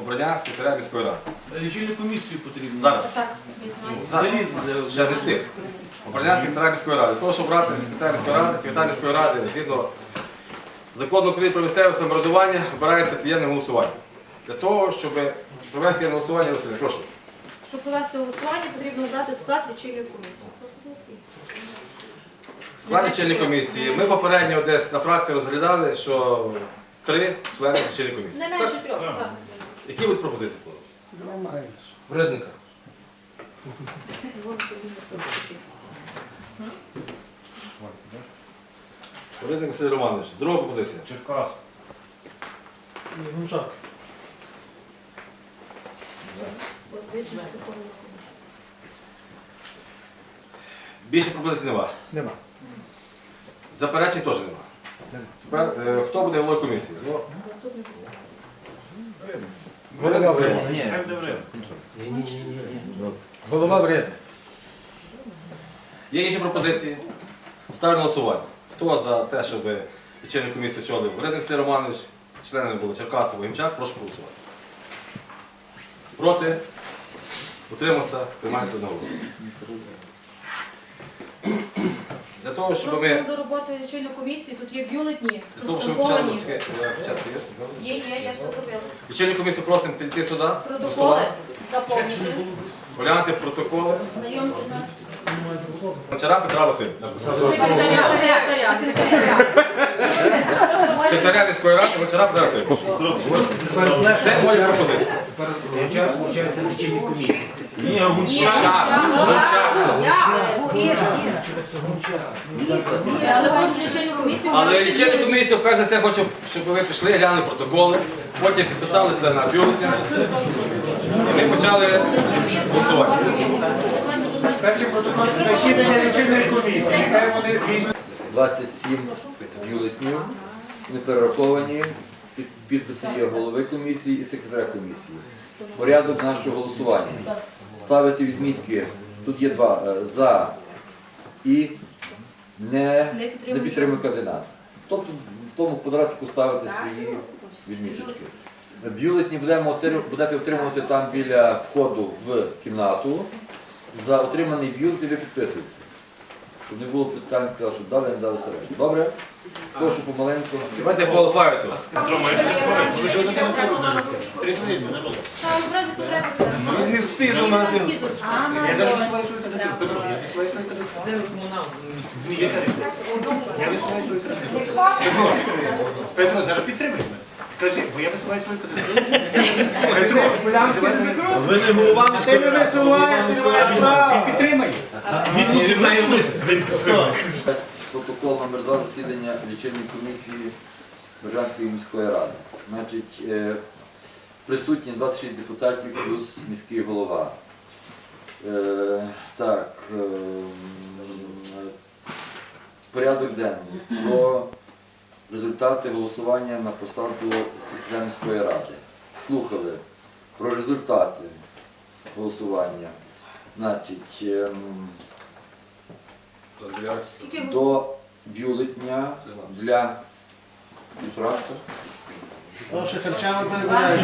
Обрання секретаря міської ради. Лічильну комісію потрібно. Зараз. Так. Взагалі, е, Ще не встиг. Обрання секретаря міської ради. Того, обрати секретаря міської ради, секретар міської ради згідно закону України про місцеве самоврядування обирається таємним голосуванням. Для того, щоб провести таємне голосування, Василь, прошу. Щоб провести голосування, потрібно обрати склад лічильної комісії. Склад лічильної комісії. Ми попередньо десь на фракції розглядали, що три члени лічильної комісії. Не менше трьох, так. Які будуть пропозиції? Немає. Вредника. Вредник Василь Романович. Друга пропозиція. Черкас. Гунчак. Більше пропозицій нема. Нема. Заперечень теж нема. Тепер е, хто буде головою комісії? Ну, Заступник. Ні. Голова вредна. Є інші пропозиції? Ставлю на голосування. Хто за те, щоб лічильну комісію очолив Вредник Василь Романович, членами були Черкасов, Гімчак, прошу голосувати. Проти? Утримався? Приймається одноголосно. Для того, щоб ми... Просимо до роботи лічильну комісію, тут є бюлетні, Для того, щоб чекайте, я початку є? Є, є, я все зробила. Лічильну комісію просимо прийти сюди. до Протоколи стола, заповнити. Оглянути протоколи. Знайомити нас. Вчора Петра Васильовича. Секретаря, секретаря, секретаря. Міської ради Гончара Петра. Це мої пропозиції. Получається лічильні комісії. Ні, Ні, Але прошу лічильну комісію. Але обрати комісію, перш за все, хочу, щоб ви прийшли, глянули протоколи, потім підписалися на бюлетень. І ми почали голосувати. Перші протоколи засідання лічильної комісії. Нехай вони візьмуть. 27 бюлетнів, не перераховані, під- підписи є голови комісії і секретаря комісії. Порядок нашого голосування. Ставити відмітки, тут є два, е, за і не, Не підтримує кандидата. Тобто в тому квадратику ставити свої відміточки. Бюлетні будемо будете отримувати там біля входу в кімнату. За отриманий бюлетень ви підписуєтеся. Щоб не було питань, сказав, що дали, не дали все. Добре? Прошу помаленьку. Давайте по алфавіту. Одразу. Не встиг до нас. Я висуваю свою кандидатуру. Петро, зараз підтримай мене. Кажи, бо я висуваю свою кандидатуру. Ви не голова Ти не висуваєш, ти не маєш права. Підтримай. Він мусить має Протокол номер 2 засідання лічильної комісії Бережанської міської ради. Значить, е, присутні 26 депутатів плюс міський голова. Е, Так, е, порядок денний про результати голосування на посаду секретаря міської ради. Слухали про результати голосування. Значить, ем, до бюлетня для Півторашка. То, що харчами перебираєш,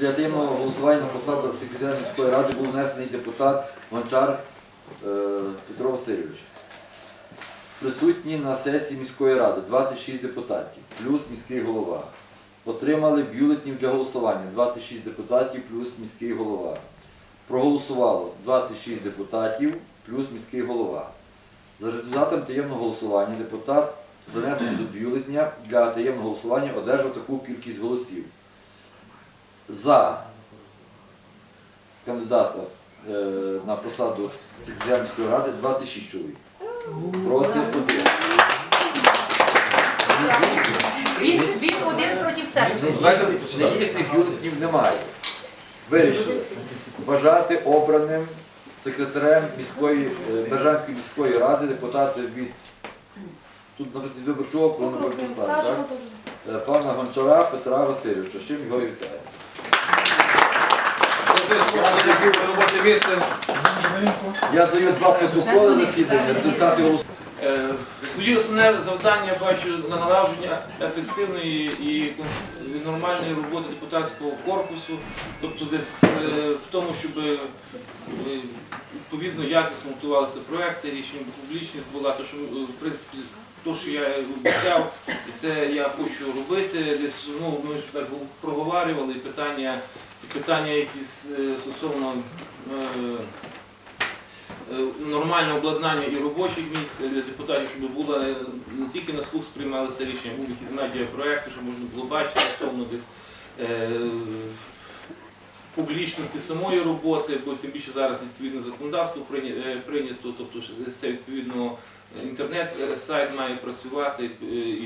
для, таємного голосування на посаду секретаря міської ради був внесений депутат Гончар Петро Васильович. Присутні на сесії міської ради 26 депутатів, плюс міський голова. Отримали бюлетнів для голосування 26 депутатів плюс міський голова. Проголосувало 26 депутатів плюс міський голова. За результатом таємного голосування депутат, занесений до бюлетня для таємного голосування, одержав таку кількість голосів. За кандидата е, на посаду секретаря міської ради 26 чоловік. Проти один. Він, він один проти себе. Недійсних бюлетнів немає. Вирішили вважати обраним секретарем міської, е, Бержанської міської ради депутата від тут написано виборчого округу, не так? Е, Пана Гончара Петра Васильовича. З чим його вітаю. Ти ж можеш на робоче місце. Я даю два протоколи засідання, результати голосування. Е, основне завдання я бачу на налагодження ефективної і нормальної роботи депутатського корпусу, тобто десь е, в тому, щоб е, відповідно якісно готувалися проекти, рішення публічність була, то що в принципі. То, що я обіцяв, і це я хочу робити. Десь ну ми так проговорювали питання, питання якісь е, стосовно е, е, обладнання і робочих місць для депутатів, щоб було не тільки на слух сприймалися рішення, були якісь медіапроекти, щоб можна було бачити стосовно десь публічності самої роботи, бо тим більше зараз відповідне законодавство прийнято, тобто це відповідно інтернет-сайт має працювати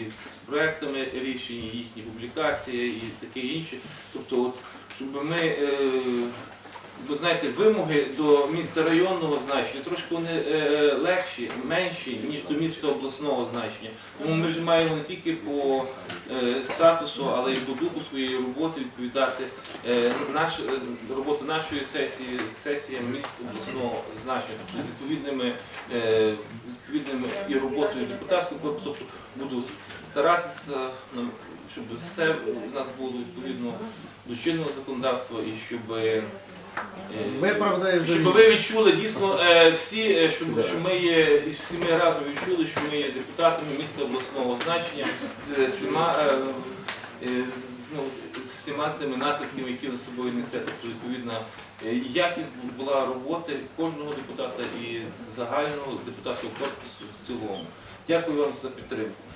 із проектами рішень, їхні публікації і таке інше. Тобто, от, щоб ми е, ви знаєте, вимоги до міста районного значення трошки вони е, легші, менші, ніж до міста обласного значення. Тому ми ж маємо не тільки по е, статусу, але й по духу своєї роботи відповідати е, наш, е, роботу нашої сесії, сесіям міст обласного значення, тобто з відповідними, е, відповідними і роботою депутатського корпусу, тобто буду старатися, ну, щоб все в нас було відповідно до чинного законодавства і щоб. Е, Виправдаю щоб ви відчули дійсно е, всі, е, що, що ми є, і всі ми разом відчули, що ми є депутатами міста обласного значення з всіма, е, е, ну, з всіма тими наслідками, які ви з собою несете. Тобто, відповідно, е, якість була роботи кожного депутата і загального депутатського корпусу в цілому. Дякую вам за підтримку.